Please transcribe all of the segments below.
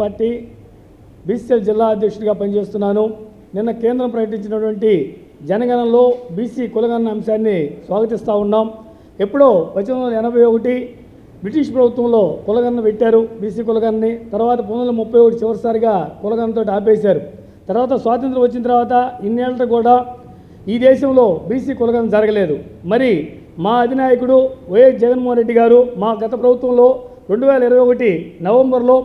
Party బీసీఎల్ జిల్లా అధ్యక్షుడిగా పనిచేస్తున్నాను. నిన్న కేంద్రం ప్రకటించినటువంటి జనగణనలో బీసీ కులగణన అంశాన్ని స్వాగతిస్తూ ఉన్నాం. ఎప్పుడో పద్దెనిమిది వందల ఎనభై ఒకటి బ్రిటిష్ ప్రభుత్వంలో కులగణన పెట్టారు బీసీ కులగణని తర్వాత పంతొమ్మిది ముప్పై ఒకటి చివరిసారిగా కులగణనతో ఆపేశారు. తర్వాత స్వాతంత్రం వచ్చిన తర్వాత ఇన్నేళ్ళ కూడా ఈ దేశంలో బీసీ కులగణన జరగలేదు. మరి మా అధినాయకుడు వైఎస్ జగన్మోహన్ రెడ్డి గారు మా గత ప్రభుత్వంలో రెండు వేల ఇరవై ఒకటి నవంబర్లో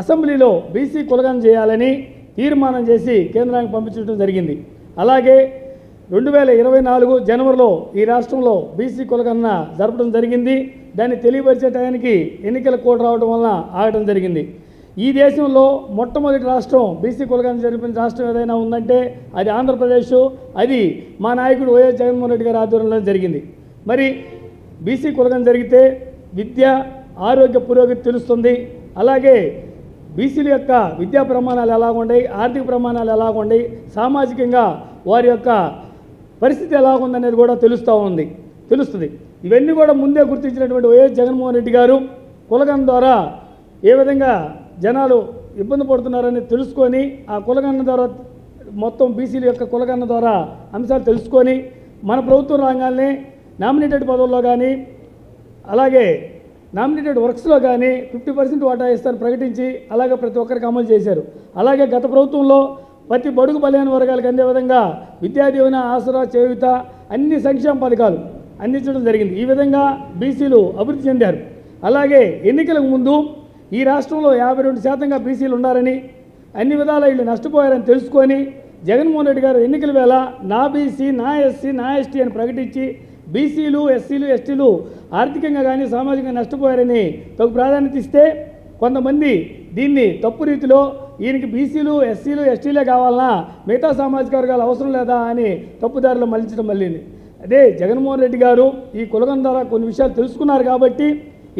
అసెంబ్లీలో బీసీ కులగం చేయాలని తీర్మానం చేసి కేంద్రానికి పంపించడం జరిగింది. అలాగే రెండు వేల ఇరవై నాలుగు జనవరిలో ఈ రాష్ట్రంలో బీసీ కులగన్న జరపడం జరిగింది. దాన్ని తెలియపరిచే టయానికి ఎన్నికల కోడ్ రావడం వలన ఆగడం జరిగింది. ఈ దేశంలో మొట్టమొదటి రాష్ట్రం బీసీ కులగన్న జరిపిన రాష్ట్రం ఏదైనా ఉందంటే అది ఆంధ్రప్రదేశ్ అది మా నాయకుడు వైఎస్ జగన్మోహన్ రెడ్డి గారి ఆధ్వర్యంలో జరిగింది. మరి బీసీ కులగం జరిగితే విద్య ఆరోగ్య పురోగతి తెలుస్తుంది. అలాగే బీసీల యొక్క విద్యా ప్రమాణాలు ఎలాగుండయి ఆర్థిక ప్రమాణాలు ఎలాగుండయి సామాజికంగా వారి యొక్క పరిస్థితి ఎలాగుందనేది కూడా తెలుస్తూ ఉంది తెలుస్తుంది. ఇవన్నీ కూడా ముందే గుర్తించినటువంటి వైఎస్ జగన్మోహన్ రెడ్డి గారు కులగం ద్వారా ఏ విధంగా జనాలు ఇబ్బంది పడుతున్నారని తెలుసుకొని ఆ కులగన్న ద్వారా మొత్తం బీసీల యొక్క కులగన్న ద్వారా అంశాలు తెలుసుకొని మన ప్రభుత్వం రాగానే నామినేటెడ్ పదవుల్లో కానీ అలాగే నామినేటెడ్ వర్క్స్లో కానీ ఫిఫ్టీ పర్సెంట్ వాటా ఇస్తారని ప్రకటించి అలాగే ప్రతి ఒక్కరికి అమలు చేశారు. అలాగే గత ప్రభుత్వంలో ప్రతి బడుగు బలైన వర్గాలకు అందే విధంగా విద్యా దీవెన ఆసరా చేయుత అన్ని సంక్షేమ పథకాలు అందించడం జరిగింది. ఈ విధంగా బీసీలు అభివృద్ధి చెందారు. అలాగే ఎన్నికలకు ముందు ఈ రాష్ట్రంలో యాభై రెండు శాతంగా బీసీలు ఉన్నారని అన్ని విధాల వీళ్ళు నష్టపోయారని తెలుసుకొని జగన్మోహన్ రెడ్డి గారు ఎన్నికల వేళ నా బీసీ నా ఎస్సీ నా ఎస్టీ అని ప్రకటించి బీసీలు ఎస్సీలు ఎస్టీలు ఆర్థికంగా కానీ సామాజికంగా నష్టపోయారని తగు ప్రాధాన్యత ఇస్తే కొంతమంది దీన్ని తప్పు రీతిలో ఈయనకి బీసీలు ఎస్సీలు ఎస్టీలే కావాలన్నా మిగతా సామాజిక వర్గాలు అవసరం లేదా అని తప్పుదారిలో మళ్ళించడం మళ్ళీంది. అదే జగన్మోహన్ రెడ్డి గారు ఈ కులగం ద్వారా కొన్ని విషయాలు తెలుసుకున్నారు కాబట్టి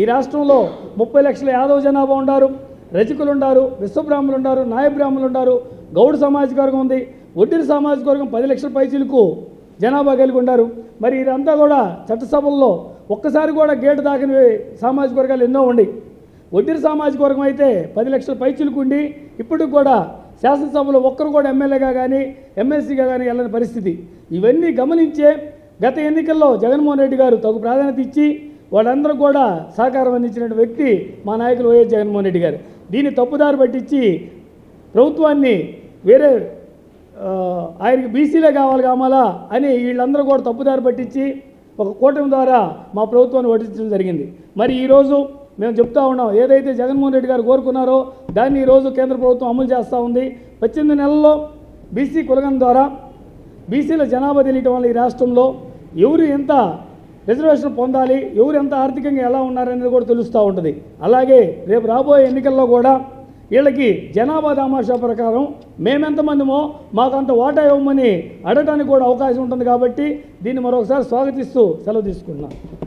ఈ రాష్ట్రంలో ముప్పై లక్షల యాదవ జనాభా ఉన్నారు రజకులు ఉన్నారు విశ్వబ్రాహ్మణులు ఉన్నారు నాయ ఉన్నారు గౌడ సామాజిక వర్గం ఉంది. ఒడ్డిన సామాజిక వర్గం పది లక్షల పైచీలకు జనాభా కలిగి ఉన్నారు మరి ఇదంతా కూడా చట్టసభల్లో ఒక్కసారి కూడా గేటు దాకిన సామాజిక వర్గాలు ఎన్నో ఉన్నాయి ఒడ్డిన సామాజిక వర్గం అయితే పది లక్షల పైచీలకు ఉండి ఇప్పటికి కూడా శాసనసభలో ఒక్కరు కూడా ఎమ్మెల్యేగా కానీ ఎమ్మెల్సీగా కానీ వెళ్ళని పరిస్థితి. ఇవన్నీ గమనించే గత ఎన్నికల్లో జగన్మోహన్ రెడ్డి గారు తగు ప్రాధాన్యత ఇచ్చి వాళ్ళందరూ కూడా సహకారం అందించిన వ్యక్తి మా నాయకులు వైఎస్ జగన్మోహన్ రెడ్డి గారు. దీన్ని తప్పుదారి పట్టించి ప్రభుత్వాన్ని వేరే ఆయనకి బీసీలే కావాలి కామాలా అని వీళ్ళందరూ కూడా తప్పుదారి పట్టించి ఒక కూటమి ద్వారా మా ప్రభుత్వాన్ని ఓటించడం జరిగింది. మరి ఈరోజు మేము చెప్తా ఉన్నాం ఏదైతే జగన్మోహన్ రెడ్డి గారు కోరుకున్నారో దాన్ని ఈరోజు కేంద్ర ప్రభుత్వం అమలు చేస్తూ ఉంది. పద్దెనిమిది నెలల్లో బీసీ కులగం ద్వారా బీసీల జనాభా తెలియటం వల్ల ఈ రాష్ట్రంలో ఎవరు ఎంత రిజర్వేషన్ పొందాలి ఎవరు ఎంత ఆర్థికంగా ఎలా ఉన్నారనేది కూడా తెలుస్తూ ఉంటుంది. అలాగే రేపు రాబోయే ఎన్నికల్లో కూడా వీళ్ళకి జనాభా తమాషా ప్రకారం మేమెంతమందిమో మాకు అంత ఓటా ఇవ్వమని అడగడానికి కూడా అవకాశం ఉంటుంది కాబట్టి దీన్ని మరొకసారి స్వాగతిస్తూ సెలవు తీసుకుంటున్నాను